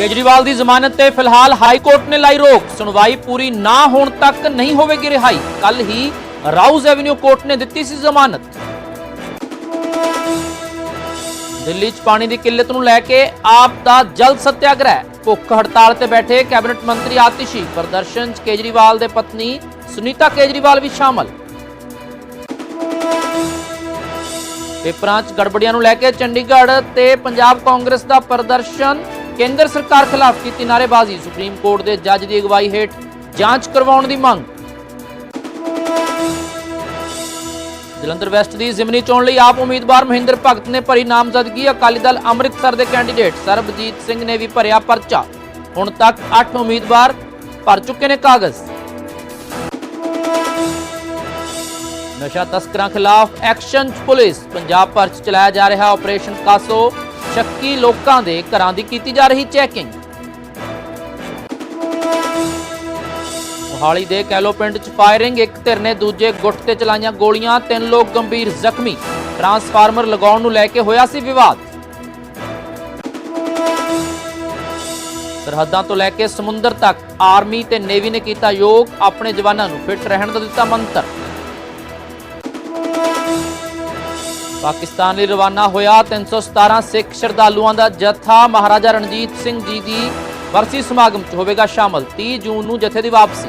ਕੇਜਰੀਵਾਲ ਦੀ ਜ਼ਮਾਨਤ ਤੇ ਫਿਲਹਾਲ ਹਾਈ ਕੋਰਟ ਨੇ ਲਾਈ ਰੋਕ। ਸੁਣਵਾਈ ਪੂਰੀ ਨਾ ਹੋਣ ਤੱਕ ਨਹੀਂ ਹੋਵੇਗੀ ਰਿਹਾਈ। ਕੱਲ ਹੀ ਰਾਉਜ਼ ਐਵਨਿਊ ਕੋਰਟ ਨੇ ਦਿੱਤੀ ਸੀ ਜ਼ਮਾਨਤ। ਦਿੱਲੀ 'ਚ ਪਾਣੀ ਦੀ ਕਿੱਲਤ ਨੂੰ ਲੈ ਕੇ ਆਪ ਦਾ ਜਲ ਸੱਤਿਆਗ੍ਰਹਿ। ਭੁੱਖ ਹੜਤਾਲ ਤੇ ਬੈਠੇ ਕੈਬਨਿਟ ਮੰਤਰੀ ਆਤਿਸ਼ੀ, ਪ੍ਰਦਰਸ਼ਨ 'ਚ ਕੇਜਰੀਵਾਲ ਦੇ ਪਤਨੀ ਸੁਨੀਤਾ ਕੇਜਰੀਵਾਲ ਵੀ ਸ਼ਾਮਲ। ਪੇਪਰਾਂ 'ਚ ਗੜਬੜੀਆਂ ਨੂੰ ਲੈ ਕੇ ਚੰਡੀਗੜ੍ਹ ਤੇ ਪੰਜਾਬ ਕਾਂਗਰਸ ਦਾ ਪ੍ਰਦਰਸ਼ਨ। ਕੇਂਦਰ ਸਰਕਾਰ ਖਿਲਾਫ ਕੀਤੀ ਨਾਅਰੇਬਾਜ਼ੀ, ਸੁਪਰੀਮ ਕੋਰਟ ਦੇ ਜੱਜ ਦੀ ਅਗਵਾਈ ਹੇਠ ਜਾਂਚ ਕਰਵਾਉਣ ਦੀ ਮੰਗ। ਜਲੰਧਰ ਵੈਸਟ ਦੀ ਜ਼ਿਮਨੀ ਚੋਣ ਲਈ ਆਪ ਉਮੀਦਵਾਰ ਮਹਿੰਦਰ ਭਗਤ ਨੇ ਭਰੀ ਨਾਮਜ਼ਦਗੀ ਅਕਾਲੀ ਦਲ ਅੰਮ੍ਰਿਤਸਰ ਦੇ ਕੈਂਡੀਡੇਟ ਸਰਬਜੀਤ ਸਿੰਘ ਨੇ ਵੀ ਭਰਿਆ ਪਰਚਾ। ਹੁਣ ਤੱਕ 8 ਉਮੀਦਵਾਰ ਭਰ ਚੁੱਕੇ ਨੇ ਕਾਗਜ਼। ਨਸ਼ਾ ਤਸਕਰਾਂ ਖਿਲਾਫ ਐਕਸ਼ਨ ਪੁਲਿਸ, ਪੰਜਾਬ ਭਰ 'ਚ ਚਲਾਇਆ ਜਾ ਰਿਹਾ ਆਪਰੇਸ਼ਨ ਕਾਸੋ। ਸ਼ੱਕੀ ਲੋਕਾਂ ਦੇ ਘਰਾਂ ਦੀ ਕੀਤੀ ਜਾ ਰਹੀ ਚੈਕਿੰਗ ਮੋਹਾਲੀ ਦੇ ਕੈਲੋ ਪਿੰਡ 'ਚ ਫਾਇਰਿੰਗ ਇੱਕ ਧਿਰ ਨੇ ਦੂਜੇ ਗੁੱਟ ਤੇ ਚਲਾਈਆਂ ਗੋਲੀਆਂ, ਤਿੰਨ ਲੋਕ ਗੰਭੀਰ ਜ਼ਖਮੀ। ਟਰਾਂਸਫਾਰਮਰ ਲਗਾਉਣ ਨੂੰ ਲੈ ਕੇ ਹੋਇਆ ਸੀ ਵਿਵਾਦ। ਸਰਹੱਦਾਂ ਤੋਂ ਲੈ ਕੇ ਸਮੁੰਦਰ ਤੱਕ ਆਰਮੀ ਤੇ ਨੇਵੀ ਨੇ ਕੀਤਾ ਯੋਗ, ਆਪਣੇ ਜਵਾਨਾਂ ਨੂੰ ਫਿੱਟ ਰਹਿਣ ਦਾ ਦਿੱਤਾ ਮੰਤਰ। ਪਾਕਿਸਤਾਨ ਲਈ ਰਵਾਨਾ ਹੋਇਆ 317 ਸਿੱਖ ਸ਼ਰਧਾਲੂਆਂ ਦਾ ਜਥਾ ਮਹਾਰਾਜਾ ਰਣਜੀਤ ਸਿੰਘ ਜੀ ਦੀ ਵਰਸੀ ਸਮਾਗਮ 'ਚ ਹੋਵੇਗਾ ਸ਼ਾਮਲ 30 ਜੂਨ ਨੂੰ ਜਥੇ ਦੀ ਵਾਪਸੀ।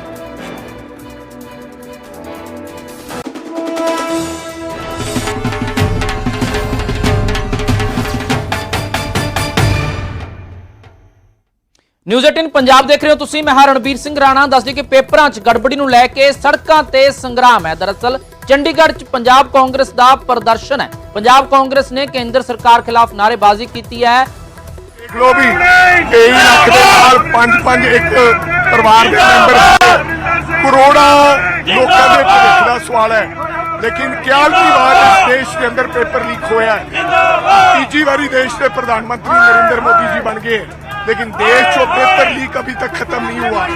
ਨਿਊਜ਼ 18 ਪੰਜਾਬ ਦੇਖ ਰਹੇ ਹੋ ਤੁਸੀਂ, ਮੈਂ ਹਾਂ ਰਣਬੀਰ ਸਿੰਘ ਰਾਣਾ, ਦੱਸਦੀ ਕਿ ਪੇਪਰਾਂ 'ਚ ਗੜਬੜੀ ਨੂੰ ਲੈ ਕੇ ਸੜਕਾਂ ਤੇ ਸੰਗਰਾਮ ਹੈ। ਦਰਅਸਲ ਚੰਡੀਗੜ੍ਹ 'ਚ ਪੰਜਾਬ ਕਾਂਗਰਸ ਦਾ ਪ੍ਰਦਰਸ਼ਨ ਹੈ ਪੰਜਾਬ ਕਾਂਗਰਸ ਨੇ ਕੇਂਦਰ ਸਰਕਾਰ ਖਿਲਾਫ ਨਾਅਰੇਬਾਜ਼ੀ ਕੀਤੀ ਹੈ ਦੇਖ ਲਓ ਵੀ 23 ਲੱਖ ਦੇ ਨਾਲ ਪੰਜ ਪੰਜ ਇੱਕ ਪਰਿਵਾਰ ਦੇ ਮੈਂਬਰ ਸੀ। ਕਰੋੜਾਂ ਲੋਕਾਂ ਦੇ ਭਵਿੱਖ ਦਾ ਸਵਾਲ ਹੈ ਲੇਕਿਨ ਕਿਆਲਤੀ ਵਾਰ ਇਸ ਦੇਸ਼ ਦੇ ਅੰਦਰ ਪੇਪਰ ਲੀਕ ਹੋਇਆ ਹੈ ਤੀਜੀ ਵਾਰੀ ਦੇਸ਼ ਦੇ ਪ੍ਰਧਾਨ ਮੰਤਰੀ ਨਰਿੰਦਰ मोदी जी बन गए लेकिन देश जो पेपर लीक अभी तक खत्म नहीं हुआ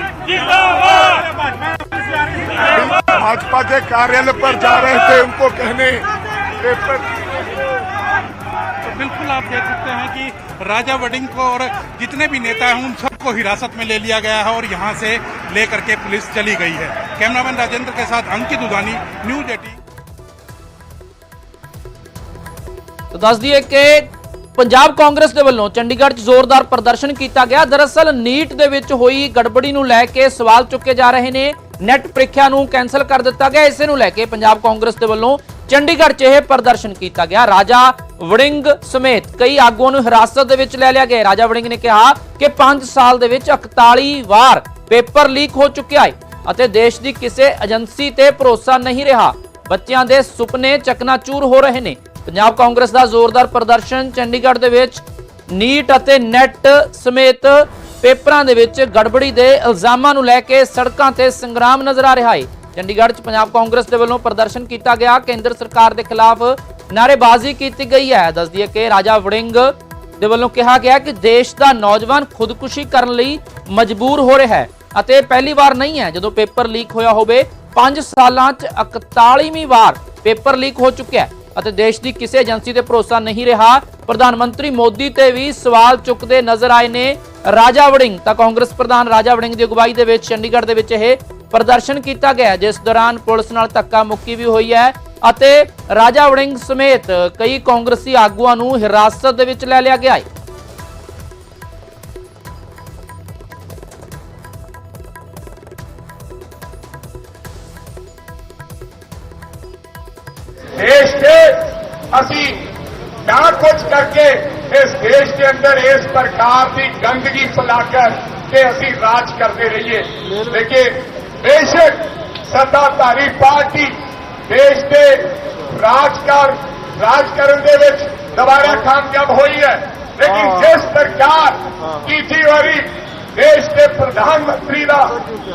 भाजपा के कार्यालय पर जा रहे थे उनको कहने पेपर तो बिल्कुल आप देख सकते हैं कि राजा वडिंग को और जितने भी नेता हैं उन सबको हिरासत में ले लिया गया है और यहां से लेकर के पुलिस चली गई है कैमरामैन राजेंद्र के साथ अंकित उदानी न्यूज एटीन ਤਾਂ ਦੱਸ ਦਈਏ ਕਿ ਪੰਜਾਬ ਕਾਂਗਰਸ ਦੇ ਵੱਲੋਂ ਚੰਡੀਗੜ੍ਹ 'ਚ ਜ਼ੋਰਦਾਰ ਪ੍ਰਦਰਸ਼ਨ ਕੀਤਾ ਗਿਆ ਦਰਅਸਲ ਨੀਟ ਦੇ ਵਿੱਚ ਹੋਈ ਗੜਬੜੀ ਨੂੰ ਲੈ ਕੇ ਸਵਾਲ ਚੁੱਕੇ ਜਾ ਰਹੇ ਨੇ ਨੈਟ ਪ੍ਰੀਖਿਆ ਨੂੰ ਕੈਨਸਲ ਕਰ ਦਿੱਤਾ ਗਿਆ। ਇਸੇ ਨੂੰ ਲੈ ਕੇ ਪੰਜਾਬ ਕਾਂਗਰਸ ਦੇ ਵੱਲੋਂ ਚੰਡੀਗੜ੍ਹ 'ਚ ਇਹ ਪ੍ਰਦਰਸ਼ਨ ਕੀਤਾ ਗਿਆ। ਰਾਜਾ ਵੜਿੰਗ ਸਮੇਤ ਕਈ ਆਗੂਆਂ ਨੂੰ ਹਿਰਾਸਤ ਦੇ ਵਿੱਚ ਲੈ ਲਿਆ ਗਿਆ। ਰਾਜਾ ਵੜਿੰਗ ਨੇ ਕਿਹਾ ਕਿ 5 ਸਾਲ ਦੇ ਵਿੱਚ 41 ਵਾਰ ਪੇਪਰ ਲੀਕ ਹੋ ਚੁੱਕਿਆ ਹੈ ਅਤੇ ਦੇਸ਼ ਦੀ ਕਿਸੇ ਏਜੰਸੀ ਤੇ ਭਰੋਸਾ ਨਹੀਂ ਰਿਹਾ। ਬੱਚਿਆਂ ਦੇ ਸੁਪਨੇ ਚਕਨਾਚੂਰ ਹੋ ਰਹੇ ਨੇ। ਪੰਜਾਬ ਕਾਂਗਰਸ ਦਾ ਜ਼ੋਰਦਾਰ ਪ੍ਰਦਰਸ਼ਨ ਚੰਡੀਗੜ੍ਹ ਦੇ ਵਿੱਚ ਨੀਟ ਅਤੇ ਨੈਟ ਸਮੇਤ ਪੇਪਰਾਂ ਦੇ ਵਿੱਚ ਗੜਬੜੀ ਦੇ ਇਲਜ਼ਾਮਾਂ ਨੂੰ ਲੈ ਕੇ ਸੜਕਾਂ ਤੇ ਸੰਗਰਾਮ ਨਜ਼ਰ ਆ ਰਿਹਾ ਹੈ। ਚੰਡੀਗੜ੍ਹ 'ਚ ਪੰਜਾਬ ਕਾਂਗਰਸ ਦੇ ਵੱਲੋਂ ਪ੍ਰਦਰਸ਼ਨ ਕੀਤਾ ਗਿਆ। ਕੇਂਦਰ ਸਰਕਾਰ ਦੇ ਖਿਲਾਫ ਨਾਅਰੇਬਾਜ਼ੀ ਕੀਤੀ ਗਈ ਹੈ। ਦੱਸ ਦਈਏ ਕਿ ਰਾਜਾ ਵੜਿੰਗ ਦੇ ਵੱਲੋਂ ਕਿਹਾ ਗਿਆ ਕਿ ਦੇਸ਼ ਦਾ ਨੌਜਵਾਨ ਖੁਦਕੁਸ਼ੀ ਕਰਨ ਲਈ ਮਜਬੂਰ ਹੋ ਰਿਹਾ ਹੈ ਅਤੇ ਪਹਿਲੀ ਵਾਰ ਨਹੀਂ ਹੈ ਜਦੋਂ ਪੇਪਰ ਲੀਕ ਹੋਇਆ ਹੋਵੇ। 5 ਸਾਲਾਂ 'ਚ 41ਵੀਂ ਵਾਰ ਪੇਪਰ ਲੀਕ ਹੋ ਚੁੱਕਿਆ ਹੈ। ਅਤੇ ਦੇਸ਼ ਦੀ ਕਿਸੇ ਏਜੰਸੀ ਤੇ ਭਰੋਸਾ ਨਹੀਂ ਰਿਹਾ। ਪ੍ਰਧਾਨ ਮੰਤਰੀ ਮੋਦੀ ਤੇ ਵੀ ਸਵਾਲ ਚੁੱਕਦੇ ਨਜ਼ਰ ਆਏ ਨੇ। ਰਾਜਾ ਵੜਿੰਗ, ਤਾਂ ਕਾਂਗਰਸ ਪ੍ਰਧਾਨ ਰਾਜਾ ਵੜਿੰਗ ਦੀ ਅਗਵਾਈ ਦੇ ਵਿੱਚ ਚੰਡੀਗੜ੍ਹ ਦੇ ਵਿੱਚ ਇਹ ਪ੍ਰਦਰਸ਼ਨ ਕੀਤਾ ਗਿਆ, ਜਿਸ ਦੌਰਾਨ ਪੁਲਿਸ ਨਾਲ ਧੱਕਾ ਮੁੱਕੀ ਵੀ ਹੋਈ ਹੈ ਅਤੇ ਰਾਜਾ ਵੜਿੰਗ ਸਮੇਤ ਕਈ ਕਾਂਗਰਸੀ ਆਗੂਆਂ ਨੂੰ ਹਿਰਾਸਤ ਦੇ ਵਿੱਚ ਲੈ ਲਿਆ ਗਿਆ ਹੈ। ਦੇਸ਼ 'ਚ ਅਸੀਂ ਨਾ ਕੁਝ ਕਰਕੇ ਇਸ ਦੇਸ਼ ਦੇ ਅੰਦਰ ਇਸ ਪ੍ਰਕਾਰ ਦੀ ਗੰਦਗੀ ਫਲਾਕਰ ਤੇ ਅਸੀਂ ਰਾਜ ਕਰਦੇ ਰਹੀਏ। ਲੇਕਿਨ ਬੇਸ਼ੱਕ ਸੱਤਾਧਾਰੀ ਪਾਰਟੀ ਦੇਸ਼ ਦੇ ਰਾਜਕਾਰ ਰਾਜ ਕਰਨ ਦੇ ਵਿੱਚ ਦੁਬਾਰਾ ਕਾਮਯਾਬ ਹੋਈ ਹੈ। ਲੇਕਿਨ ਜਿਸ ਸਰਕਾਰ ਤੀਜੀ ਵਾਰੀ ਦੇਸ਼ ਦੇ ਪ੍ਰਧਾਨ ਮੰਤਰੀ ਦਾ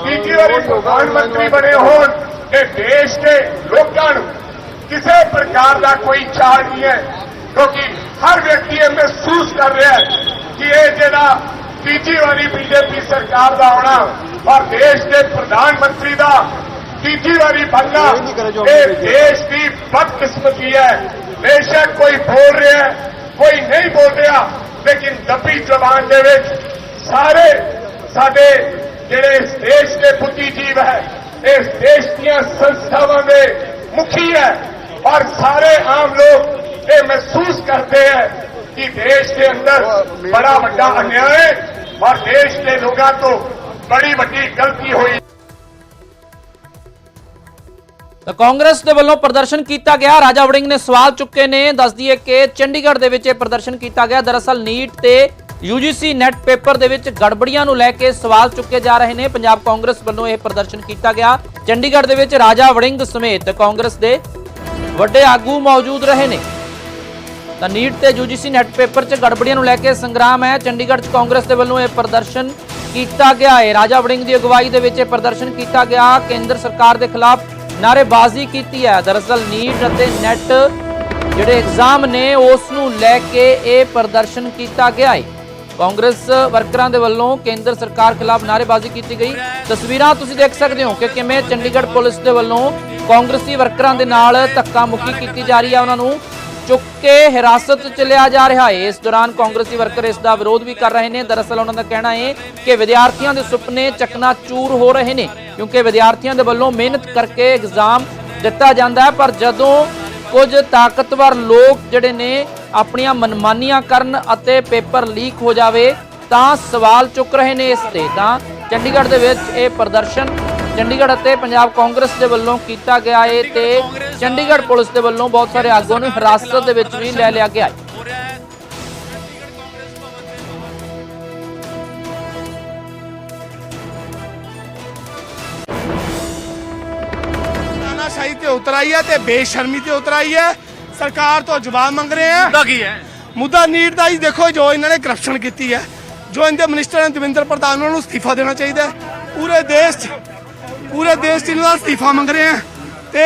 ਤੀਜੀ ਵਾਰੀ ਪ੍ਰਧਾਨ ਮੰਤਰੀ ਬਣੇ ਹੋਣ ਤੇ ਦੇਸ਼ ਦੇ ਲੋਕਾਂ ਨੂੰ ਕਿਸੇ ਪ੍ਰਕਾਰ ਦਾ ਕੋਈ ਚਾਰ ਨਹੀਂ ਹੈ ਕਿਉਂਕਿ ਹਰ ਵਿਅਕਤੀ ਇਹ ਮਹਿਸੂਸ ਕਰ ਰਿਹਾ ਹੈ ਕਿ ਇਹ ਜਿਹੜਾ ਤੀਜੀ ਵਾਰੀ ਬੀਜੇਪੀ ਸਰਕਾਰ ਦਾ ਆਉਣਾ ਔਰ ਦੇਸ਼ ਦੇ ਪ੍ਰਧਾਨ ਮੰਤਰੀ ਦਾ ਤੀਜੀ ਵਾਰੀ ਬਣਨਾ ਇਹ ਦੇਸ਼ ਦੀ ਬਦਕਿਸਮਤੀ ਹੈ। ਬੇਸ਼ੱਕ ਕੋਈ ਬੋਲ ਰਿਹਾ ਕੋਈ ਨਹੀਂ ਬੋਲ ਰਿਹਾ ਲੇਕਿਨ ਦੱਬੀ ਜ਼ਬਾਨ ਦੇ ਵਿੱਚ ਸਾਰੇ ਸਾਡੇ ਜਿਹੜੇ ਇਸ ਦੇਸ਼ ਦੇ ਬੁੱਧੀਜੀਵ ਹੈ ਇਸ ਦੇਸ਼ ਦੀਆਂ ਸੰਸਥਾਵਾਂ ਦੇ ਮੁਖੀ ਹੈ। ਔਰ ਸਾਰੇ ਆਮ ਲੋਕ ਇਹ ਮਹਿਸੂਸ ਕਰਦੇ ਹੈ ਕਿ ਦੇਸ਼ ਦੇ ਅੰਦਰ ਬੜਾ ਵੱਡਾ ਅਨਿਆਏ ਹੈ ਔਰ ਦੇਸ਼ ਦੇ ਲੋਕਾਂ ਬੜੀ ਵੱਡੀ ਗਲਤੀ ਹੋਈ ਤਾਂ ਕਾਂਗਰਸ ਦੇ ਵੱਲੋਂ ਪ੍ਰਦਰਸ਼ਨ ਕੀਤਾ ਗਿਆ। ਰਾਜਾ ਵੜਿੰਗ ਨੇ ਸਵਾਲ ਚੁੱਕੇ ਨੇ। ਦੱਸ ਦਈਏ ਕਿ ਚੰਡੀਗੜ੍ਹ ਦੇ ਵਿੱਚ ਇਹ ਪ੍ਰਦਰਸ਼ਨ ਕੀਤਾ ਗਿਆ। ਦਰਅਸਲ ਨੀਟ ਤੇ UGC ਨੈਟ ਪੇਪਰ ਦੇ ਵਿੱਚ ਗੜਬੜੀਆਂ ਨੂੰ ਲੈ ਕੇ ਸਵਾਲ ਚੁੱਕੇ ਜਾ ਰਹੇ ਨੇ। ਪੰਜਾਬ ਕਾਂਗਰਸ ਵੱਲੋਂ ਇਹ ਪ੍ਰਦਰਸ਼ਨ ਕੀਤਾ ਗਿਆ। ਚੰਡੀਗੜ੍ਹ ਦੇ ਵਿੱਚ ਰਾਜਾ ਵੜਿੰਗ ਸਮੇਤ ਕਾਂਗਰਸ ਦੇ ਵੱਡੇ ਆਗੂ ਮੌਜੂਦ ਰਹੇ ਨੇ। ਤਾਂ ਨੀਟ ਤੇ UGC ਨੈਟ ਪੇਪਰ 'ਚ ਗੜਬੜੀਆਂ ਨੂੰ ਲੈ ਕੇ ਸੰਗਰਾਮ ਹੈ। ਚੰਡੀਗੜ੍ਹ 'ਚ ਕਾਂਗਰਸ ਦੇ ਵੱਲੋਂ ਇਹ ਪ੍ਰਦਰਸ਼ਨ ਕੀਤਾ ਗਿਆ ਹੈ। ਰਾਜਾ ਵੜਿੰਗ ਦੀ ਅਗਵਾਈ ਦੇ ਵਿੱਚ ਇਹ ਪ੍ਰਦਰਸ਼ਨ ਕੀਤਾ ਗਿਆ। ਕੇਂਦਰ ਸਰਕਾਰ ਦੇ ਖਿਲਾਫ ਨਾਅਰੇਬਾਜ਼ੀ ਕੀਤੀ ਹੈ। ਦਰਅਸਲ ਨੀਟ ਅਤੇ ਨੈਟ ਜਿਹੜੇ ਐਗਜ਼ਾਮ ਨੇ, ਉਸ ਨੂੰ ਲੈ ਕੇ ਇਹ ਪ੍ਰਦਰਸ਼ਨ ਕੀਤਾ ਗਿਆ ਹੈ। ਕਾਂਗਰਸ ਵਰਕਰਾਂ ਦੇ ਵੱਲੋਂ ਕੇਂਦਰ ਸਰਕਾਰ ਖਿਲਾਫ ਨਾਅਰੇਬਾਜ਼ੀ ਕੀਤੀ ਗਈ। ਤਸਵੀਰਾਂ ਤੁਸੀਂ ਦੇਖ ਸਕਦੇ ਹੋ ਕਿ ਕਿਵੇਂ ਚੰਡੀਗੜ੍ਹ ਪੁਲਿਸ ਦੇ ਵੱਲੋਂ ਕਾਂਗਰਸੀ ਵਰਕਰਾਂ ਦੇ ਨਾਲ ਧੱਕਾ ਮੁੱਕੀ ਕੀਤੀ ਜਾ ਰਹੀ ਹੈ ਉਹਨਾਂ ਨੂੰ। ਚੁੱਕ ਕੇ ਹਿਰਾਸਤ 'ਚ ਲਿਆ ਜਾ ਰਿਹਾ ਹੈ। ਇਸ ਦੌਰਾਨ ਕਾਂਗਰਸੀ ਵਰਕਰ ਇਸ ਦਾ ਵਿਰੋਧ ਵੀ ਕਰ ਰਹੇ ਨੇ। ਦਰਅਸਲ ਉਹਨਾਂ ਦਾ ਕਹਿਣਾ ਹੈ ਕਿ ਵਿਦਿਆਰਥੀਆਂ ਦੇ ਸੁਪਨੇ ਚਕਨਾ ਚੂਰ ਹੋ ਰਹੇ ਨੇ, ਕਿਉਂਕਿ ਵਿਦਿਆਰਥੀਆਂ ਦੇ ਵੱਲੋਂ ਮਿਹਨਤ ਕਰਕੇ ਐਗਜ਼ਾਮ ਦਿੱਤਾ ਜਾਂਦਾ ਹੈ। ਪਰ ਜਦੋਂ ਕੁਝ ਤਾਕਤਵਰ ਲੋਕ ਜਿਹੜੇ ਨੇ ਆਪਣੀਆਂ ਮਨਮਾਨੀਆਂ ਕਰਨ ਅਤੇ ਪੇਪਰ ਲੀਕ ਹੋ ਜਾਵੇ ਤਾਂ ਸਵਾਲ ਚੁੱਕ ਰਹੇ ਨੇ ਇਸ ਤੇ। ਤਾਂ ਚੰਡੀਗੜ੍ਹ ਦੇ ਵਿੱਚ ਇਹ ਪ੍ਰਦਰਸ਼ਨ ਚੰਡੀਗੜ੍ਹ ਅਤੇ ਪੰਜਾਬ ਕਾਂਗਰਸ ਦੇ ਵੱਲੋਂ ਕੀਤਾ ਗਿਆ ਹੈ ਤੇ ਚੰਡੀਗੜ੍ਹ ਪੁਲਿਸ ਦੇ ਵੱਲੋਂ ਬਹੁਤ ਸਾਰੇ ਆਗੂਆਂ ਨੂੰ ਹਿਰਾਸਤ ਦੇ ਵਿੱਚ ਵੀ ਲੈ ਲਿਆ ਗਿਆ ਹੈ ਤਾਨਾਸ਼ਾਹੀ ਤੇ ਉਤਰ ਆਈ ਹੈ ਤੇ ਬੇਸ਼ਰਮੀ ਤੇ ਉਤਰ ਆਈ ਹੈ। ਸਰਕਾਰ ਤੋਂ ਜਵਾਬ ਮੰਗ ਰਹੇ ਆ ਮੁੱਦਾ ਕੀ ਹੈ? ਮੁੱਦਾ ਨੀਟ ਦਾ ਹੀ ਦੇਖੋ ਜੋ ਇਹਨਾਂ ਨੇ ਕਰਪਸ਼ਨ ਕੀਤੀ ਹੈ ਜੋ ਇਹਦੇ ਮਿਨਿਸਟਰ ਨੇ ਦਵਿੰਦਰ ਪ੍ਰਧਾਨ ਉਹਨਾਂ ਨੂੰ ਅਸਤੀਫਾ ਦੇਣਾ ਚਾਹੀਦਾ ਹੈ। ਪੂਰੇ ਦੇਸ਼ 'ਚ ਪੂਰੇ ਦੇਸ਼ 'ਚ ਇਹਨਾਂ ਦਾ ਅਸਤੀਫਾ ਮੰਗ ਰਹੇ ਆ ਤੇ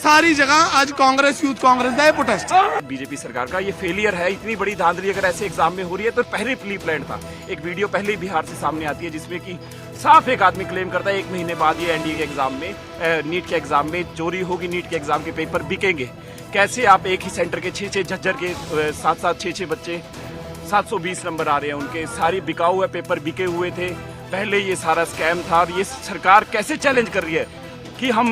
ਸਾਰੀ जगह आज कांग्रेस यूथ कांग्रेस का ये प्रोटेस्ट बीजेपी सरकार का ये फेलियर है इतनी बड़ी धांधली अगर ऐसे एग्जाम में हो रही है तो पहले प्री प्लान था एक वीडियो पहले ही बिहार से सामने आती है जिसमें कि साफ एक आदमी क्लेम करता है एक महीने बाद ये एनडीए के एग्जाम में अ, नीट के एग्जाम में चोरी होगी नीट के एग्जाम के पेपर बिकेंगे कैसे आप एक ही सेंटर के छः छः झज्जर के अ, सात सात छः छः बच्चे 720 नंबर आ रहे हैं उनके सारे बिकाऊ है पेपर बिके हुए थे पहले ये सारा स्कैम था और ये सरकार कैसे चैलेंज कर रही है कि हम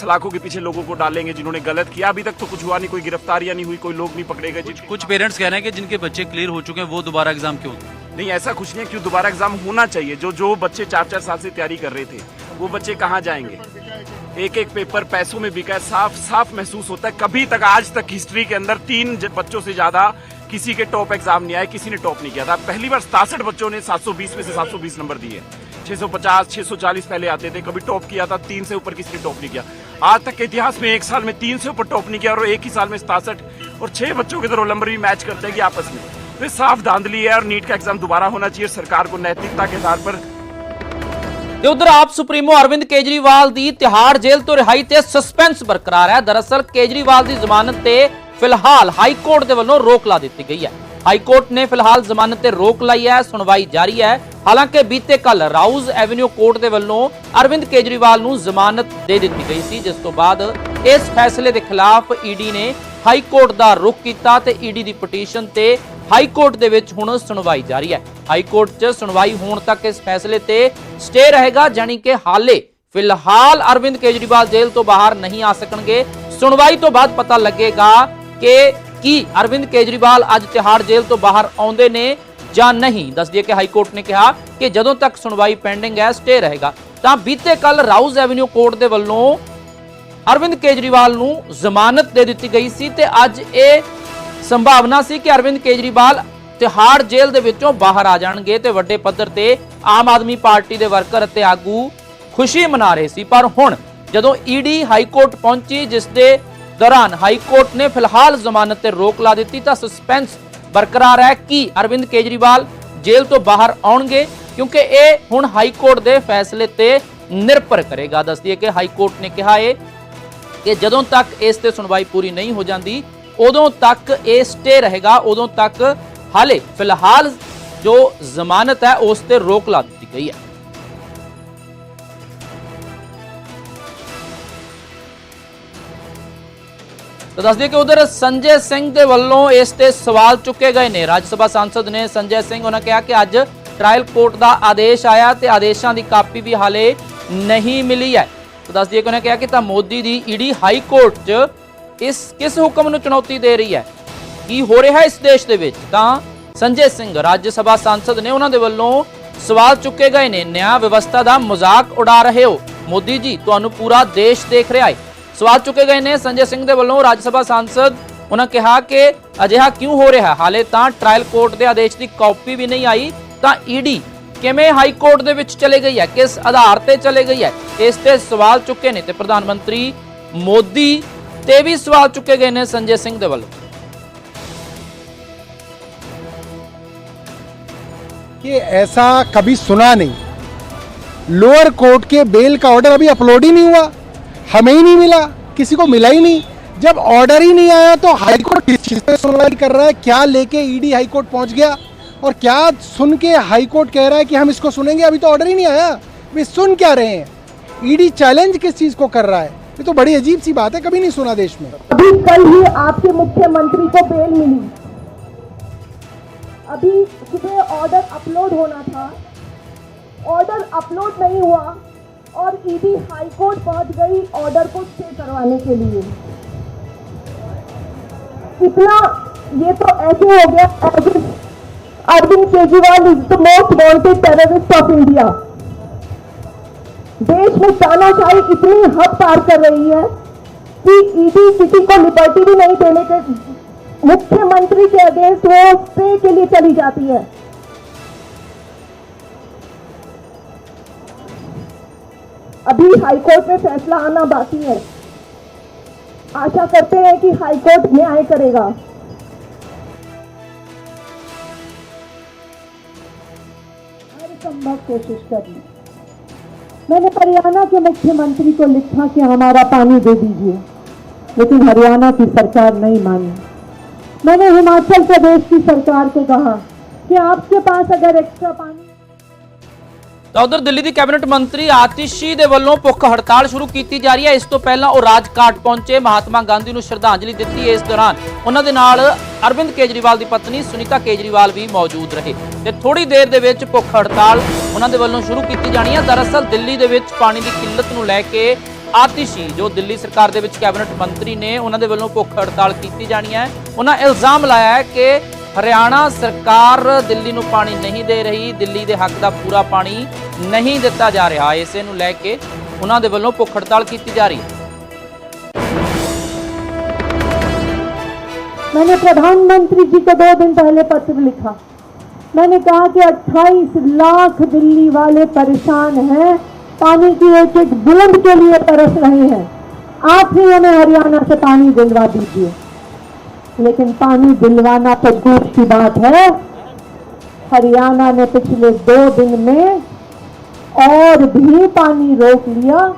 सलाखों के पीछे लोगों को डालेंगे जिन्होंने गलत किया? अभी तक तो कुछ हुआ नहीं कोई गिरफ्तारियाँ नहीं हुई कोई लोग नहीं पकड़े गए जिन- कुछ पेरेंट्स कह रहे हैं कि जिनके बच्चे क्लियर हो चुके हैं वो दोबारा एग्ज़ाम क्यों? नहीं ऐसा कुछ नहीं है क्यों दोबारा एग्ज़ाम होना चाहिए। जो जो बच्चे चार चार साल से तैयारी कर रहे थे वो बच्चे कहाँ जाएँगे? एक एक पेपर पैसों में बिका है साफ़ साफ़ महसूस होता है। कभी तक आज तक हिस्ट्री के अंदर तीन बच्चों से ज़्यादा किसी के टॉप एग्जाम नहीं आए किसी ने टॉप नहीं किया था पहली बार सतासठ बच्चों ने 720 में से 720 नंबर दिए 650 640 पहले आते थे कभी टॉप किया था तीन से ऊपर किसी ने टॉप नहीं किया आज तक के इतिहास में एक साल में तीन से ऊपर टॉप नहीं किया और एक ही साल में सतासठ और छह बच्चों के तो रोल नंबर भी मैच करते हैं कि आपस में तो ये साफ धांधली है और नीट का एग्जाम दोबारा होना चाहिए सरकार को नैतिकता के आधार पर ਤੇ ਉਧਰ ਆਪ ਸੁਪਰੀਮੋ ਅਰਵਿੰਦ ਕੇਜਰੀਵਾਲ ਦੀ ਤਿਹਾੜ ਜੇਲ੍ਹ ਤੋਂ ਰਿਹਾਈ ਤੇ ਸਸਪੈਂਸ ਬਰਕਰਾਰ ਹੈ ਦਰਅਸਲ ਕੇਜਰੀਵਾਲ ਦੀ ਜ਼ਮਾਨਤ ਤੇ ਫਿਲਹਾਲ ਹਾਈ ਕੋਰਟ ਦੇ ਵੱਲੋਂ ਰੋਕ ਲਾ ਦਿੱਤੀ ਗਈ ਹੈ। ਹਾਈ ਕੋਰਟ ਨੇ ਫਿਲਹਾਲ ਜ਼ਮਾਨਤ ਤੇ ਰੋਕ ਲਾਈ ਹੈ, ਸੁਣਵਾਈ ਜਾਰੀ ਹੈ। ਹਾਲਾਂਕਿ ਬੀਤੇ ਕੱਲ ਰਾਉਜ਼ ਐਵਨਿਊ ਕੋਰਟ ਦੇ ਵੱਲੋਂ ਅਰਵਿੰਦ ਕੇਜਰੀਵਾਲ ਨੂੰ ਜ਼ਮਾਨਤ ਦੇ ਦਿੱਤੀ ਗਈ ਸੀ, ਜਿਸ ਤੋਂ ਬਾਅਦ ਇਸ ਫੈਸਲੇ ਦੇ ਖਿਲਾਫ ਈਡੀ ਨੇ ਹਾਈ ਕੋਰਟ ਦਾ ਰੁਖ ਕੀਤਾ ਤੇ ਈਡੀ ਦੀ ਪਟੀਸ਼ਨ ਤੇ ਹਾਈ ਕੋਰਟ ਦੇ ਵਿੱਚ ਹੁਣ ਸੁਣਵਾਈ ਜਾਰੀ ਹੈ। ਹਾਈ ਕੋਰਟ 'ਚ ਸੁਣਵਾਈ ਹੋਣ ਤੱਕ ਇਸ ਫੈਸਲੇ ਤੇ ਸਟੇ ਰਹੇਗਾ ਜਾਨੀ ਕਿ ਹਾਲੇ ਫਿਲਹਾਲ ਅਰਵਿੰਦ ਕੇਜਰੀਵਾਲ ਜੇਲ੍ਹ ਤੋਂ ਬਾਹਰ ਨਹੀਂ ਆ ਸਕਣਗੇ। ਸੁਣਵਾਈ ਤੋਂ ਬਾਅਦ ਪਤਾ ਲੱਗੇਗਾ ਕਿ ਕੀ ਅਰਵਿੰਦ ਕੇਜਰੀਵਾਲ ਅੱਜ ਤਿਹਾੜ ਜੇਲ੍ਹ ਤੋਂ ਬਾਹਰ ਆਉਂਦੇ ਨੇ ਜਾਂ ਨਹੀਂ? ਦੱਸ ਦਈਏ ਕਿ ਹਾਈ ਕੋਰਟ ਨੇ ਕਿਹਾ ਕਿ ਜਦੋਂ ਤੱਕ ਸੁਣਵਾਈ ਪੈਂਡਿੰਗ ਹੈ, ਸਟੇ ਰਹੇਗਾ। ਤਾਂ ਬੀਤੇ ਕੱਲ ਰਾਉਜ਼ ਐਵਨਿਊ ਕੋਰਟ ਦੇ ਵੱਲੋਂ ਅਰਵਿੰਦ ਕੇਜਰੀਵਾਲ ਨੂੰ ਜ਼ਮਾਨਤ ਦੇ ਦਿੱਤੀ ਗਈ ਸੀ ਤੇ ਅੱਜ ਇਹ ਸੰਭਾਵਨਾ ਸੀ ਕਿ ਅਰਵਿੰਦ ਕੇਜਰੀਵਾਲ ਤਿਹਾੜ ਜੇਲ੍ਹ ਦੇ ਵਿੱਚੋਂ ਬਾਹਰ ਆ ਜਾਣਗੇ ਤੇ ਵੱਡੇ ਪੱਧਰ ਤੇ ਆਮ ਆਦਮੀ ਪਾਰਟੀ ਦੇ ਵਰਕਰ ਅਤੇ ਆਗੂ ਖੁਸ਼ੀ ਮਨਾ ਰਹੇ ਸੀ। ਪਰ ਹੁਣ ਜਦੋਂ ਈਡੀ ਹਾਈ ਕੋਰਟ ਪਹੁੰਚੀ, ਜਿਸ ਦੇ ਦੌਰਾਨ ਹਾਈ ਕੋਰਟ ਨੇ ਫਿਲਹਾਲ ਜ਼ਮਾਨਤ ਤੇ ਰੋਕ ਲਾ ਦਿੱਤੀ ਤਾਂ ਸਸਪੈਂਸ ਬਰਕਰਾਰ ਹੈ ਕਿ ਅਰਵਿੰਦ ਕੇਜਰੀਵਾਲ ਜੇਲ੍ਹ ਤੋਂ ਬਾਹਰ ਆਉਣਗੇ, ਕਿਉਂਕਿ ਇਹ ਹੁਣ ਹਾਈ ਕੋਰਟ ਦੇ ਫੈਸਲੇ ਤੇ ਨਿਰਭਰ ਕਰੇਗਾ। ਦੱਸਦੀਏ ਕਿ ਹਾਈ ਕੋਰਟ ਨੇ ਕਿਹਾ ਹੈ ਕਿ ਜਦੋਂ ਤੱਕ ਇਸ ਤੇ ਸੁਣਵਾਈ ਪੂਰੀ ਨਹੀਂ ਹੋ ਜਾਂਦੀ, ਉਦੋਂ ਤੱਕ ਇਹ ਸਟੇ ਰਹੇਗਾ, ਉਦੋਂ ਤੱਕ ਹਾਲੇ ਫਿਲਹਾਲ ਜੋ ਜ਼ਮਾਨਤ ਹੈ ਉਸ ਤੇ ਰੋਕ ਲਾ ਦਿੱਤੀ ਗਈ ਹੈ। ਤਾਂ ਦੱਸਦੇ ਕਿ ਉਧਰ ਸੰਜੇ ਸਿੰਘ ਦੇ ਵੱਲੋਂ ਇਸ ਤੇ ਸਵਾਲ ਚੁੱਕੇ ਗਏ ਨੇ। ਰਾਜ ਸਭਾ ਸਾਂਸਦ ਨੇ ਸੰਜੇ ਸਿੰਘ ਉਹਨਾਂ ਕਿਹਾ ਕਿ ਅੱਜ ਟ੍ਰਾਇਲ ਕੋਰਟ ਦਾ ਆਦੇਸ਼ ਆਇਆ ਤੇ ਆਦੇਸ਼ਾਂ ਦੀ ਕਾਪੀ ਵੀ ਹਾਲੇ ਨਹੀਂ ਮਿਲੀ ਹੈ। ਤਾਂ ਦੱਸ ਦਈਏ ਕਿ ਉਹਨੇ ਕਿਹਾ ਕਿ ਤਾਂ ਮੋਦੀ ਦੀ ਈਡੀ ਹਾਈ ਕੋਰਟ 'ਚ ਇਸ ਕਿਸ ਹੁਕਮ ਨੂੰ ਚੁਣੌਤੀ ਦੇ ਰਹੀ ਹੈ? ਕੀ ਹੋ ਰਿਹਾ ਇਸ ਦੇਸ਼ ਦੇ ਵਿੱਚ? ਤਾਂ ਸੰਜੇ ਸਿੰਘ ਰਾਜ ਸਭਾ ਸਾਂਸਦ ਨੇ ਉਹਨਾਂ ਦੇ ਵੱਲੋਂ ਸਵਾਲ ਚੁੱਕੇ ਗਏ ਨੇ। ਨਿਆਂ ਵਿਵਸਥਾ ਦਾ ਮਜ਼ਾਕ ਉਡਾ ਰਹੇ ਹੋ। ਮੋਦੀ ਜੀ, ਤੁਹਾਨੂੰ ਪੂਰਾ ਦੇਸ਼ ਦੇਖ ਰਿਹਾ ਹੈ। ਸਵਾਲ ਚੁੱਕੇ ਗਏ ਨੇ ਸੰਜੇ ਸਿੰਘ ਦੇ ਵੱਲੋਂ ਰਾਜ ਸਭਾ ਸੰਸਦ ਉਹਨਾਂ ਕਿਹਾ ਕਿ ਅਜਿਹਾ ਕਿਉਂ ਹੋ ਰਿਹਾ ਹੈ? ਹਾਲੇ ਤਾਂ ਟ੍ਰਾਇਲ ਕੋਰਟ ਦੇ ਆਦੇਸ਼ ਦੀ ਕਾਪੀ ਵੀ ਨਹੀਂ ਆਈ ਤਾਂ ਈਡੀ ਕਿਵੇਂ ਹਾਈ ਕੋਰਟ ਦੇ ਵਿੱਚ ਚਲੇ ਗਈ ਹੈ ਕਿਸ ਆਧਾਰ ਤੇ ਚਲੇ ਗਈ ਹੈ ਇਸ ਤੇ ਸਵਾਲ ਚੁੱਕੇ ਨੇ ਤੇ ਪ੍ਰਧਾਨ ਮੰਤਰੀ ਮੋਦੀ ਤੇ ਵੀ ਸਵਾਲ ਚੁੱਕੇ ਗਏ ਨੇ ਸੰਜੇ ਸਿੰਘ ਦੇ ਵੱਲੋਂ कि ऐसा कभी सुना नहीं लोअर कोर्ट के बेल का ऑर्डर अभी अपलोड ही नहीं हुआ हमें ही नहीं मिला, किसी को मिला ही नहीं। जब ऑर्डर ही नहीं आया तो हाई कोर्ट किस चीज़ पे सुनवाई कर रहा है? क्या लेके ईडी हाई कोर्ट पहुँच गया? और क्या सुन के हाई कोर्ट कह रहा है कि हम इसको सुनेंगे? अभी तो ऑर्डर ही नहीं आया। वे सुन क्या रहे हैं? ईडी चैलेंज किस चीज़ को कर रहा है? ये तो बड़ी अजीब सी बात है, कभी नहीं सुना देश में। अभी कल ही आपके मुख्यमंत्री को बेल मिली। अभी सुबह ऑर्डर अपलोड होना था। ऑर्डर अपलोड नहीं हुआ। और ईडी हाई कोर्ट पहुँच गई ऑर्डर को स्टे करवाने के लिए। इतना, ये तो ऐसे हो गया if Arvind Kejriwal is the most wanted terrorist of India देश में तानाशाही इतनी हद पार कर रही है कि ईडी किसी को लिबर्टी भी नहीं देने के मुख्यमंत्री के अगेंस्ट वो स्टे के लिए चली जाती है। अभी हाईकोर्ट में फैसला आना बाकी है। आशा करते हैं कि हाईकोर्ट न्याय करेगा। हर संभव कोशिश करनी मैंने हरियाणा के मुख्यमंत्री को लिखा कि हमारा पानी दे दीजिए, लेकिन हरियाणा की सरकार नहीं मानी। मैंने हिमाचल प्रदेश की सरकार को कहा कि आपके पास अगर एक्स्ट्रा पानी ਤਾਂ ਉਧਰ ਦਿੱਲੀ ਦੀ ਕੈਬਨਿਟ ਮੰਤਰੀ ਆਤਿਸ਼ੀ ਦੇ ਵੱਲੋਂ ਭੁੱਖ ਹੜਤਾਲ ਸ਼ੁਰੂ ਕੀਤੀ ਜਾ ਰਹੀ ਹੈ। ਇਸ ਤੋਂ ਪਹਿਲਾਂ ਉਹ ਰਾਜਘਾਟ ਪਹੁੰਚੇ। ਮਹਾਤਮਾ ਗਾਂਧੀ ਨੂੰ ਸ਼ਰਧਾਂਜਲੀ ਦਿੱਤੀ ਇਸ ਦੌਰਾਨ ਉਹਨਾਂ ਦੇ ਨਾਲ ਅਰਵਿੰਦ ਕੇਜਰੀਵਾਲ ਦੀ ਪਤਨੀ ਸੁਨੀਤਾ ਕੇਜਰੀਵਾਲ ਵੀ ਮੌਜੂਦ ਰਹੇ। ਤੇ ਥੋੜੀ ਦੇਰ ਦੇ ਵਿੱਚ ਭੁੱਖ ਹੜਤਾਲ ਉਹਨਾਂ ਦੇ ਵੱਲੋਂ ਸ਼ੁਰੂ ਕੀਤੀ ਜਾਣੀ ਹੈ। ਦਰਅਸਲ ਦਿੱਲੀ ਦੇ ਵਿੱਚ ਪਾਣੀ ਦੀ ਕਿੱਲਤ ਨੂੰ ਲੈ ਕੇ ਆਤਿਸ਼ੀ, ਜੋ ਦਿੱਲੀ ਸਰਕਾਰ ਦੇ ਵਿੱਚ ਕੈਬਨਿਟ ਮੰਤਰੀ ਨੇ, ਉਹਨਾਂ ਦੇ ਵੱਲੋਂ ਭੁੱਖ ਹੜਤਾਲ ਕੀਤੀ ਜਾਣੀ ਹੈ। ਉਹਨਾਂ ਇਲਜ਼ਾਮ ਲਾਇਆ ਹੈ ਕਿ ਹਰਿਆਣਾ ਸਰਕਾਰ ਦਿੱਲੀ ਨੂੰ ਪਾਣੀ ਨਹੀਂ ਦੇ ਰਹੀ ਦਿੱਲੀ ਦੇ ਹੱਕ ਦਾ ਪੂਰਾ ਪਾਣੀ ਨਹੀਂ ਦਿੱਤਾ ਜਾ ਰਿਹਾ ਇਸੇ ਨੂੰ ਲੈ ਕੇ ਉਹਨਾਂ ਦੇ ਵੱਲੋਂ ਭੁੱਖ ਹੜਤਾਲ ਕੀਤੀ ਜਾ ਰਹੀ ਹੈ मैंने प्रधानमंत्री जी को दो दिन पहले पत्र लिखा मैंने कहा कि 28 लाख दिल्ली वाले परेशान हैं पानी की एक एक बूंद के लिए तरस रहे हैं आप ही हमें हरियाणा से पानी दिलवा दीजिए लेकिन पानी दिलवाना तो दूर की बात है। हरियाणा ने पिछले दो दिन में और भी पानी रोक लिया,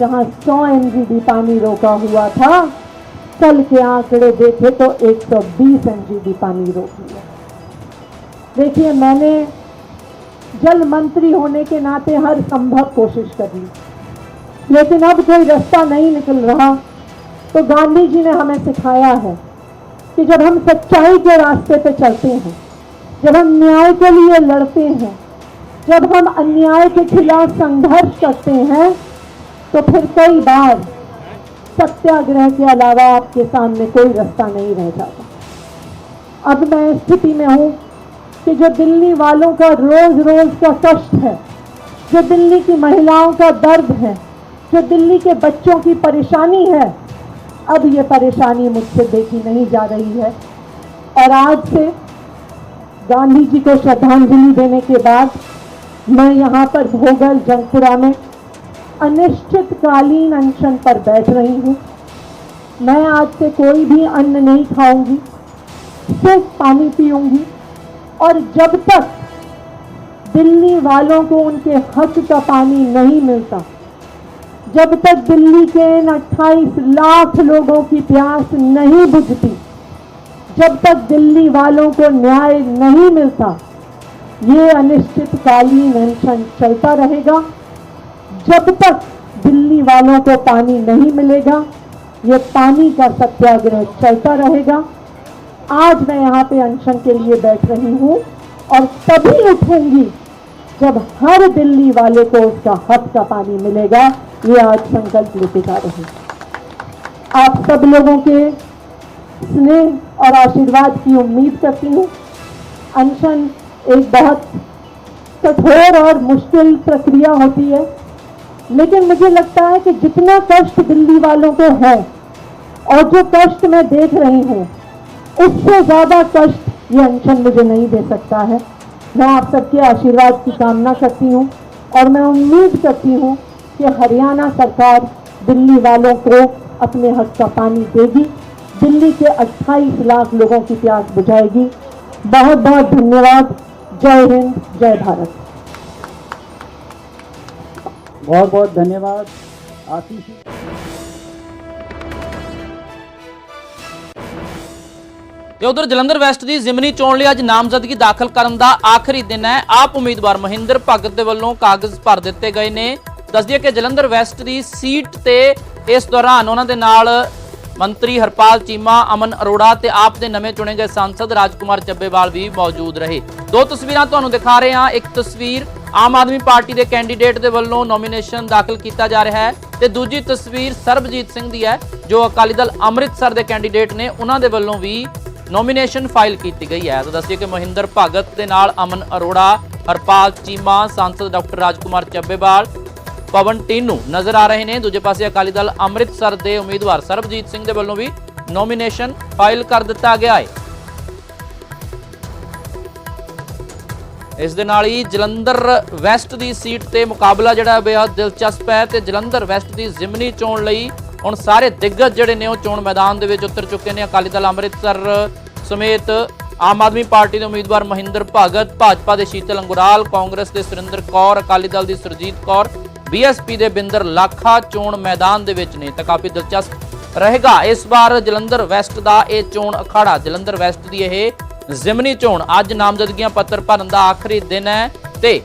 जहाँ 100 एमजीडी पानी रोका हुआ था। कल के आंकड़े देखे तो 120 एमजीडी पानी रोक लिया। देखिए, मैंने जल मंत्री होने के नाते हर संभव कोशिश कर लेकिन अब कोई रास्ता नहीं निकल रहा। तो गांधी जी ने हमें सिखाया है कि जब हम सच्चाई के रास्ते पे चलते हैं, जब हम न्याय के लिए लड़ते हैं, जब हम अन्याय के खिलाफ संघर्ष करते हैं तो फिर कई बार सत्याग्रह के अलावा आपके सामने कोई रास्ता नहीं रह जाता। अब मैं स्थिति में हूँ कि जो दिल्ली वालों का रोज रोज का कष्ट है, जो दिल्ली की महिलाओं का दर्द है, जो दिल्ली के बच्चों की परेशानी है अब ये परेशानी मुझसे देखी नहीं जा रही है। और आज से गांधी जी को श्रद्धांजलि देने के बाद मैं यहाँ पर भोगल जंगपुरा में अनिश्चितकालीन अनशन पर बैठ रही हूँ। मैं आज से कोई भी अन्न नहीं खाऊँगी, सिर्फ़ पानी पीऊँगी और जब तक दिल्ली वालों को उनके हक का पानी नहीं मिलता जब तक दिल्ली के इन 28 लाख लोगों की प्यास नहीं बुझती, जब तक दिल्ली वालों को न्याय नहीं मिलता, ये अनिश्चितकालीन अनशन चलता रहेगा। जब तक दिल्ली वालों को पानी नहीं मिलेगा, ये पानी का सत्याग्रह चलता रहेगा। आज मैं यहाँ पे अनशन के लिए बैठ रही हूँ और तभी उठूँगी जब हर दिल्ली वाले को उसका हक का पानी मिलेगा। ये आज संकल्प लेते जा रहे। हैं आप सब लोगों के स्नेह और आशीर्वाद की उम्मीद करती हूँ। अनशन एक बहुत कठोर और मुश्किल प्रक्रिया होती है, लेकिन मुझे लगता है कि जितना कष्ट दिल्ली वालों को है और जो कष्ट मैं देख रही हूँ, उससे ज़्यादा कष्ट ये अनशन मुझे नहीं दे सकता है। मैं आप सबके आशीर्वाद की कामना करती हूँ और मैं उम्मीद करती हूँ कि हरियाणा सरकार दिल्ली वालों को अपने हक का पानी देगी दिल्ली के 28 लाख लोगों की प्यास बुझाएगी बहुत बहुत धन्यवाद जय हिंद जय भारत बहुत बहुत धन्यवाद आशीष ਤੇ ਉਧਰ ਜਲੰਧਰ ਵੈਸਟ ਦੀ ਜ਼ਿਮਨੀ ਚੋਣ ਲਈ ਅੱਜ ਨਾਮਜ਼ਦਗੀ ਦਾਖਲ ਕਰਨ ਦਾ ਆਖਰੀ ਦਿਨ ਹੈ ਆਪ ਉਮੀਦਵਾਰ ਮਹਿੰਦਰ ਭਗਤ ਦੇ ਵੱਲੋਂ ਕਾਗਜ਼ ਭਰ ਦਿੱਤੇ ਗਏ ਨੇ ਦੱਸਦੀਏ ਕਿ ਜਲੰਧਰ ਵੈਸਟ ਦੀ ਸੀਟ ਤੇ ਇਸ ਦੌਰਾਨ ਉਹਨਾਂ ਦੇ ਨਾਲ ਮੰਤਰੀ ਹਰਪਾਲ ਚੀਮਾ, ਅਮਨ ਅਰੋੜਾ ਤੇ ਆਪ ਦੇ ਨਵੇਂ ਚੁਣੇ ਗਏ ਸੰਸਦ ਰਾਜਕੁਮਾਰ ਚੱਬੇਵਾਲ ਵੀ ਮੌਜੂਦ ਰਹੇ। ਦੋ ਤਸਵੀਰਾਂ ਤੁਹਾਨੂੰ ਦਿਖਾ ਰਹੇ ਹਾਂ। ਇੱਕ ਤਸਵੀਰ ਆਮ ਆਦਮੀ ਪਾਰਟੀ ਦੇ ਕੈਂਡੀਡੇਟ ਦੇ ਵੱਲੋਂ ਨੋਮੀਨੇਸ਼ਨ ਦਾਖਲ ਕੀਤਾ ਜਾ ਰਿਹਾ ਹੈ ਤੇ ਦੂਜੀ ਤਸਵੀਰ ਸਰਬਜੀਤ ਸਿੰਘ ਦੀ ਹੈ, ਜੋ ਅਕਾਲੀ ਦਲ ਅੰਮ੍ਰਿਤਸਰ ਦੇ ਕੈਂਡੀਡੇਟ ਨੇ, ਉਹਨਾਂ ਦੇ ਵੱਲੋਂ ਵੀ ਨੋਮੀਨੇਸ਼ਨ ਫਾਈਲ ਕੀਤੀ ਗਈ ਹੈ। ਤਾਂ ਦੱਸਿਏ ਕਿ ਮਹਿੰਦਰ ਭਗਤ ਦੇ ਨਾਲ ਅਮਨ ਅਰੋੜਾ, ਹਰਪਾਲ ਚੀਮਾ, ਸੰਸਦ ਡਾਕਟਰ ਰਾਜਕੁਮਾਰ ਚੱਬੇਵਾਲ ਪਵਨ ਟੀਨੂ ਨਜ਼ਰ ਆ ਰਹੇ ਨੇ। ਦੂਜੇ ਪਾਸੇ ਅਕਾਲੀ ਦਲ ਅੰਮ੍ਰਿਤਸਰ ਦੇ ਉਮੀਦਵਾਰ ਸਰਬਜੀਤ ਸਿੰਘ ਦੇ ਵੱਲੋਂ ਵੀ ਨੋਮੀਨੇਸ਼ਨ ਫਾਈਲ ਕਰ ਦਿੱਤਾ ਗਿਆ ਹੈ। ਇਸ ਦੇ ਨਾਲ ਹੀ ਜਲੰਧਰ ਵੈਸਟ ਦੀ ਸੀਟ ਤੇ ਮੁਕਾਬਲਾ ਜਿਹੜਾ ਹੈ ਬੇहद ਦਿਲਚਸਪ ਹੈ ਤੇ ਜਲੰਧਰ ਵੈਸਟ ਦੀ ਜ਼ਿਮਨੀ ਚੋਣ ਲਈ ਹੁਣ ਸਾਰੇ ਦਿੱਗਜ ਜਿਹੜੇ ਨੇ ਉਹ ਚੋਣ ਮੈਦਾਨ ਦੇ ਵਿੱਚ ਉਤਰ ਚੁੱਕੇ ਨੇ। ਅਕਾਲੀ ਦਲ ਅੰਮ੍ਰਿਤਸਰ ਸਮੇਤ ਆਮ ਆਦਮੀ ਪਾਰਟੀ ਦੇ ਉਮੀਦਵਾਰ ਮਹਿੰਦਰ ਭਗਤ, ਭਾਜਪਾ ਦੇ ਸ਼ੀਤਲ ਅੰਗੁਰਾਲ, ਕਾਂਗਰਸ ਦੇ ਸੁਰਿੰਦਰ ਕੌਰ, ਅਕਾਲੀ ਦਲ ਦੀ ਸੁਰਜੀਤ ਕੌਰ ਬੀਐਸਪੀ ਦੇ ਬਿੰਦਰ ਲਾਖਾ ਚੋਣ ਮੈਦਾਨ ਦੇ ਵਿੱਚ ਨੇ, ਤਾਂ ਕਾਫੀ ਦਿਲਚਸਪ ਰਹੇਗਾ। ਇਸ ਵਾਰ ਜਲੰਧਰ ਵੈਸਟ ਦਾ ਇਹ ਚੋਣ ਅਖਾੜਾ, ਜਲੰਧਰ ਵੈਸਟ ਦੀ ਇਹ ਜ਼ਿਮਨੀ ਚੋਣ। ਅੱਜ ਨਾਮਜ਼ਦਗੀਆਂ ਪੱਤਰ ਭਰਨ ਦਾ ਆਖਰੀ ਦਿਨ ਹੈ ਤੇ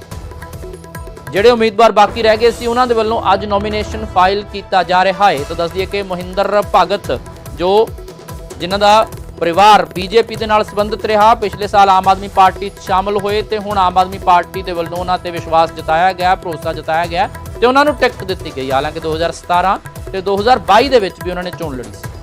ਜਿਹੜੇ ਉਮੀਦਵਾਰ ਬਾਕੀ ਰਹਿ ਗਏ ਸੀ, ਉਹਨਾਂ ਦੇ ਵੱਲੋਂ ਅੱਜ ਨੋਮੀਨੇਸ਼ਨ ਫਾਈਲ ਕੀਤਾ ਜਾ ਰਿਹਾ ਹੈ। ਤਾਂ ਦੱਸ ਦਈਏ ਕਿ ਮਹਿੰਦਰ ਭਗਤ, ਜੋ ਜਿਨ੍ਹਾਂ ਦਾ ਪਰਿਵਾਰ ਬੀਜੇਪੀ ਦੇ ਨਾਲ ਸੰਬੰਧਿਤ ਰਿਹਾ। ਪਿਛਲੇ ਸਾਲ ਆਮ ਆਦਮੀ ਪਾਰਟੀ 'ਚ ਸ਼ਾਮਲ ਹੋਏ ਤੇ ਹੁਣ ਆਮ ਆਦਮੀ ਪਾਰਟੀ ਦੇ ਵੱਲੋਂ ਉਹਨਾਂ ਤੇ ਵਿਸ਼ਵਾਸ ਜਤਾਇਆ ਗਿਆ, ਭਰੋਸਾ ਜਤਾਇਆ ਗਿਆ ਤੇ ਉਹਨਾਂ ਨੂੰ ਟਿਕਟ ਦਿੱਤੀ ਗਈ। ਹਾਲਾਂਕਿ 2017 ਤੇ 2022 ਦੇ ਵਿੱਚ ਵੀ ਉਹਨਾਂ ਨੇ ਚੋਣ ਲੜੀ ਸੀ।